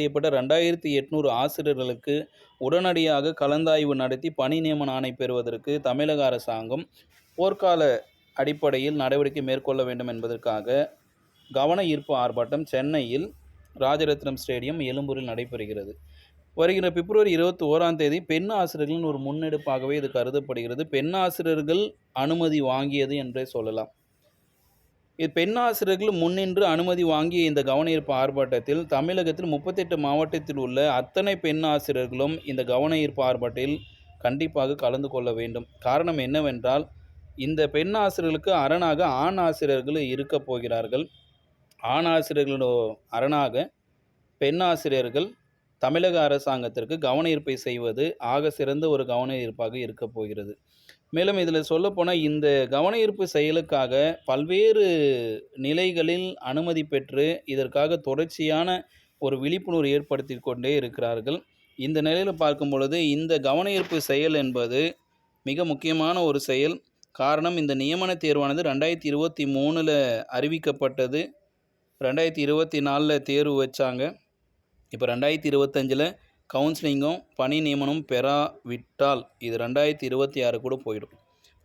செய்யப்பட்ட ரெண்டாயிரத்தி எட்நூறு ஆசிரியர்களுக்கு உடனடியாக கலந்தாய்வு நடத்தி பணி நியமன ஆணை பெறுவதற்கு தமிழக அரசாங்கம் போர்க்கால அடிப்படையில் நடவடிக்கை மேற்கொள்ள வேண்டும் என்பதற்காக கவன ஈர்ப்பு ஆர்ப்பாட்டம் சென்னையில் ராஜரத்னம் ஸ்டேடியம் எழும்பூரில் நடைபெறுகிறது. வருகிற பிப்ரவரி இருபத்தி ஓராம் தேதி பெண் ஆசிரியர்களின் ஒரு முன்னெடுப்பாகவே இது கருதப்படுகிறது. பெண் ஆசிரியர்கள் அனுமதி வாங்கியது என்றே சொல்லலாம். பெண் ஆசிரியர்கள் முன்னின்று அனுமதி வாங்கிய இந்த கவனஈர்ப்பு ஆர்ப்பாட்டத்தில் தமிழகத்தில் முப்பத்தெட்டு மாவட்டத்தில் உள்ள அத்தனை பெண் ஆசிரியர்களும் இந்த கவனஈர்ப்பு ஆர்ப்பாட்டத்தில் கண்டிப்பாக கலந்து கொள்ள வேண்டும். காரணம் என்னவென்றால் இந்த பெண் ஆசிரியர்களுக்கு அரணாக ஆண் ஆசிரியர்கள் இருக்கப் போகிறார்கள். ஆண் ஆசிரியர்களோ அரணாக பெண் ஆசிரியர்கள் தமிழக அரசாங்கத்திற்கு கவன ஈர்ப்பை செய்வது ஆக சிறந்த ஒரு கவன ஈர்ப்பாக போகிறது. மேலும் இதில் சொல்லப்போனால் இந்த கவனஈர்ப்பு செயலுக்காக பல்வேறு நிலைகளில் அனுமதி பெற்று இதற்காக தொடர்ச்சியான ஒரு விழிப்புணர்வு ஏற்படுத்தி கொண்டே இருக்கிறார்கள். இந்த நிலையில் பார்க்கும் பொழுது இந்த கவனஈர்ப்பு செயல் என்பது மிக முக்கியமான ஒரு செயல். காரணம் இந்த நியமன தேர்வானது ரெண்டாயிரத்தி இருபத்தி மூணில் அறிவிக்கப்பட்டது. ரெண்டாயிரத்தி இருபத்தி நாலில் தேர்வு வச்சாங்க. இப்போ ரெண்டாயிரத்தி இருபத்தஞ்சில் கவுன்சிலிங்கும் பணி நியமனம் பெறாவிட்டால் இது ரெண்டாயிரத்தி இருபத்தி ஆறு கூட போயிடும்.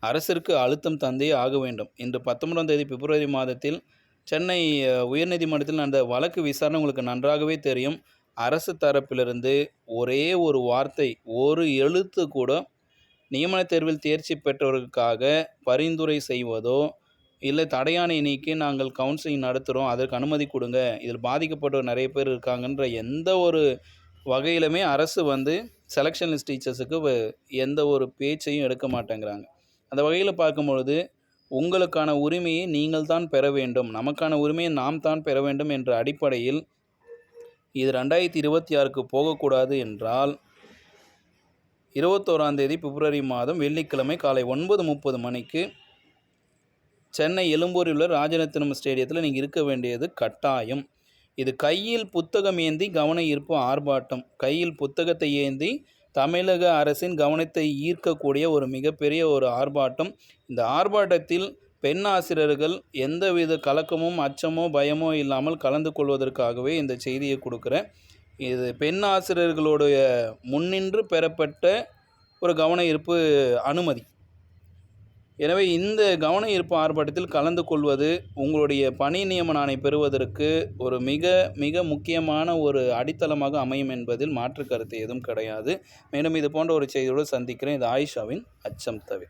அரசிற்கு அழுத்தம் தந்தே ஆக வேண்டும். இன்று பத்தொன்பதாம் தேதி பிப்ரவரி மாதத்தில் சென்னை உயர்நீதிமன்றத்தில் நடந்த வழக்கு விசாரணை உங்களுக்கு நன்றாகவே தெரியும். அரசு தரப்பிலிருந்து ஒரே ஒரு வார்த்தை ஒரு எழுத்து கூட நியமன தேர்வில் தேர்ச்சி பெற்றவர்களுக்காக பரிந்துரை செய்வதோ இல்லை தடையானை நீக்கி நாங்கள் கவுன்சிலிங் நடத்துகிறோம் அதற்கு அனுமதி கொடுங்க இதில் பாதிக்கப்பட்டவர் நிறைய பேர் இருக்காங்கன்ற எந்த ஒரு வகையிலுமே அரசு வந்து செலெக்ஷன்லிஸ்ட் டீச்சர்ஸுக்கு எந்த ஒரு பேச்சையும் எடுக்க மாட்டேங்கிறாங்க. அந்த வகையில் பார்க்கும்பொழுது உங்களுக்கான உரிமையை நீங்கள் தான் பெற வேண்டும். நமக்கான உரிமையை நாம் தான் பெற வேண்டும் என்ற அடிப்படையில் இது ரெண்டாயிரத்தி இருபத்தி ஆறுக்கு போகக்கூடாது என்றால் இருபத்தோராம் தேதி பிப்ரவரி மாதம் வெள்ளிக்கிழமை காலை ஒன்பது முப்பது மணிக்கு சென்னை எழும்பூரில் உள்ள ராஜரத்தினம் ஸ்டேடியத்தில் நீங்கள் இருக்க வேண்டியது கட்டாயம். இது கையில் புத்தகம் ஏந்தி கவன ஈர்ப்பு ஆர்ப்பாட்டம். கையில் புத்தகத்தை ஏந்தி தமிழக அரசின் கவனத்தை ஈர்க்கக்கூடிய ஒரு மிகப்பெரிய ஒரு ஆர்ப்பாட்டம். இந்த ஆர்ப்பாட்டத்தில் பெண் ஆசிரியர்கள் எந்தவித கலக்கமும் அச்சமோ பயமோ இல்லாமல் கலந்து கொள்வதற்காகவே இந்த செய்தியை கொடுக்குறேன். இது பெண் ஆசிரியர்களுடைய முன்னின்று பெறப்பட்ட ஒரு கவன ஈர்ப்பு அனுமதி. எனவே இந்த கவன ஈர்ப்பு ஆர்ப்பாட்டத்தில் கலந்து கொள்வது உங்களுடைய பணி நியமனானை பெறுவதற்கு ஒரு மிக மிக முக்கியமான ஒரு அடித்தளமாக அமையும் என்பதில் மாற்று கருத்து எதுவும் கிடையாது. மேலும் இது போன்ற ஒரு செய்தியோடு சந்திக்கிறேன். இது ஆயிஷாவின் அச்சம் தவிர.